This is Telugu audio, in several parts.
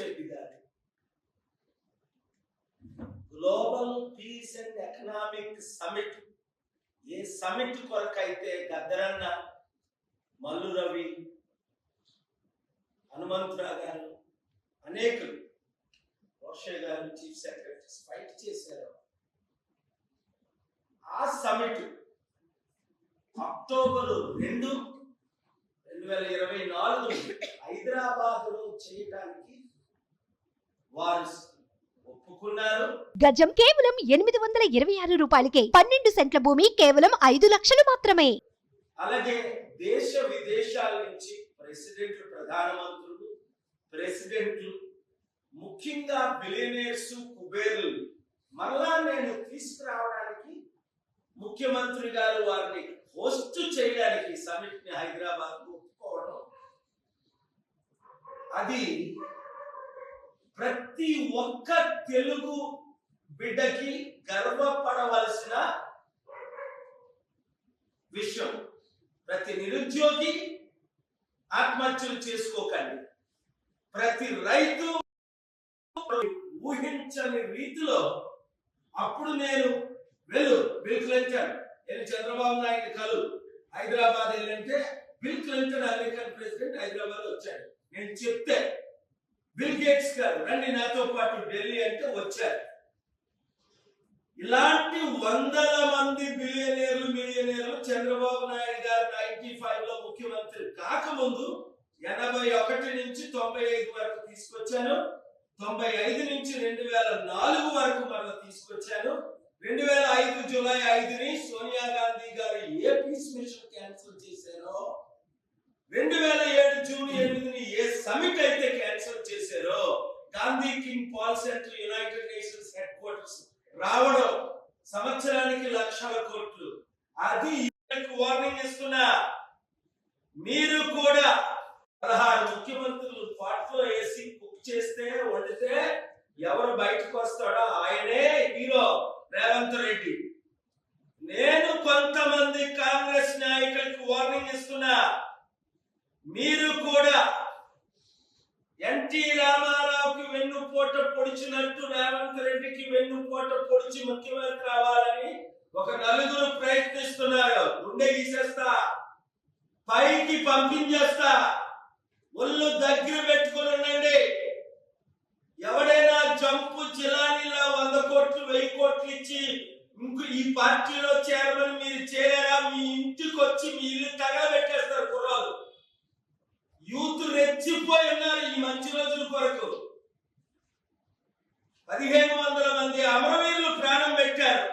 Reddy garu global peace and economic summit A summit కొరకైతే గద్దరన్న మల్లు రవి హనుమంతరావు గారు అనేకులు రోషే గారు చీఫ్ సెక్రటరీ ఫైట్ చేశారు. ఆ సమిట్ అక్టోబర్ రెండు రెండు వేల ఇరవై నాలుగు హైదరాబాద్లో చేయటానికి వారు ఒప్పుకున్నారు. గజం కేవలం ఎనిమిది వందల ఇరవై ఆరు రూపాయలకే పన్నెండు సెంట్ల భూమి కేవలం ఐదు లక్షలు మాత్రమే. అలాగే దేశ విదేశాల నుంచి ప్రెసిడెంట్లు ప్రధానమంత్రులు ప్రెసిడెంట్లు ముఖ్యంగా బిలియనర్స్ కుబేర్లు మళ్ళా నేను తీసుకురావడానికి ముఖ్యమంత్రి గారు వారిని హోస్ట్ చేయడానికి సమిట్ని హైదరాబాద్ ఒప్పుకోవడం. అది ప్రతి ఒక్క తెలుగు బిడ్డకి గర్వపడవలసిన విషయం. ప్రతి నిరుద్యోగి ఆత్మహత్యలు చేసుకోకండి. ప్రతి రైతు ఊహించని రీతిలో అప్పుడు నేను వెళ్ళు. బిల్ క్లింటన్ నేను చంద్రబాబు నాయుడు కలు. Hyderabad వెళ్ళంటే Bill Clinton American president Hyderabad వచ్చాడు. నేను చెప్తే బిల్ గేట్స్ గారు రండి నాతో పాటు ఢిల్లీ అంటే వచ్చారు. ఇలాంటి వందల మంది బిలియనీర్లు మిలియనీర్లు చంద్రబాబు నాయుడు గారు నైన్టీ ఫైవ్లో ముఖ్యమంత్రి కాకముందు ఎనభై ఒకటి నుంచి తొంభై ఐదు వరకు తీసుకొచ్చాను. తొంభై ఐదు నుంచి రెండు వేల నాలుగు వరకు మనం తీసుకొచ్చాను. రెండు వేల ఐదు జూలై ఐదుని సోనియా గాంధీ గారు ఏ పీస్ మిషన్ క్యాన్సిల్ చేశారో రెండు వేల ఏడు జూన్ ఎనిమిదిని ఏ సమిట్ అయితే క్యాన్సిల్ చేశారో? Gandhi King Paul centre United Nations headquarters రావడం సంవత్సరానికి లక్షల కోట్లు. అది వార్నింగ్ ఇస్తున్నా. మీరు కూడా పదహారు ముఖ్యమంత్రులు పాటలో వేసి కుక్ చేస్తే వండితే ఎవరు బయటకు వస్తాడో ఆయనే హీరో రేవంత్ రెడ్డి. నేను కొంతమంది కాంగ్రెస్ నాయకులకు వార్నింగ్ ఇస్తున్నా. మీరు కూడా ఎన్టీ రామారావుకి వెన్నుపోట పొడిచినట్టు రేవంత్ రెడ్డికి వెన్నుపోట పొడిచి ముఖ్యమంత్రి కావాలని ఒక నలుగురు ప్రయత్నిస్తున్నారు. గుండె గీసేస్తా. పైకి పంపించేస్తా. ఒళ్ళు దగ్గర పెట్టుకుని ఉండండి. ఎవడైనా జంపు జిలానీలా వంద కోట్లు వెయ్యి కోట్లు ఇచ్చి ఇంకో ఈ పార్టీలో చేరమని మీరు చేరారా? మీ ఇంటికి వచ్చి మీ ఇల్లు తగబెట్టి రెచ్చిపోయి ఉన్నారు ఈ మంచి రోజుల కొరకు పదిహేను వందల మంది అమరవీరులు ప్రాణం పెట్టారు.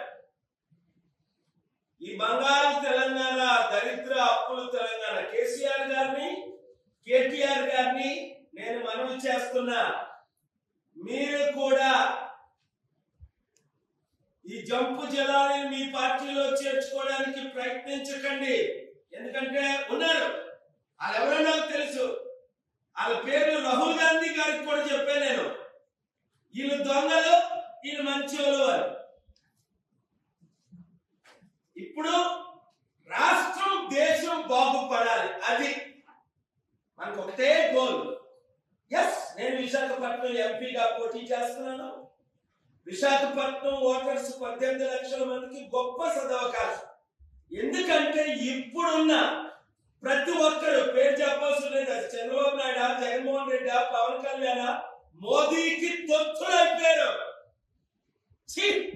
ఈ బంగారు తెలంగాణ దరిద్ర అప్పులు తెలంగాణ కేసీఆర్ గారిని కేటీఆర్ గారిని నేను మనవి చేస్తున్నా. మీరు కూడా ఈ జంపు జలాన్ని మీ పార్టీలో చేర్చుకోవడానికి ప్రయత్నించకండి. ఎందుకంటే ఉన్నారు. వాళ్ళు ఎవరో నాకు తెలుసు. వాళ్ళ పేరు రాహుల్ గాంధీ గారికి కూడా చెప్పాను నేను. వీళ్ళు దొంగలు వీళ్ళు మంచోళ్ళు అని. ఇప్పుడు రాష్ట్రం దేశం బాగుపడాలి. అది మనకు ఒకటే గోల్ ఎస్ నేను విశాఖపట్నం ఎంపీగా పోటీ చేస్తున్నాను. విశాఖపట్నం ఓటర్స్ పద్దెనిమిది లక్షల మందికి గొప్ప సదవకాశం. ఎందుకంటే ఇప్పుడున్న ప్రతి ఒక్కరు పేరు చెప్పాల్సిన లేదు అది చంద్రబాబు నాయుడు జగన్మోహన్ రెడ్డి పవన్ కళ్యాణ్ మోదీకి తొత్తులైపోయారు. ఛీ!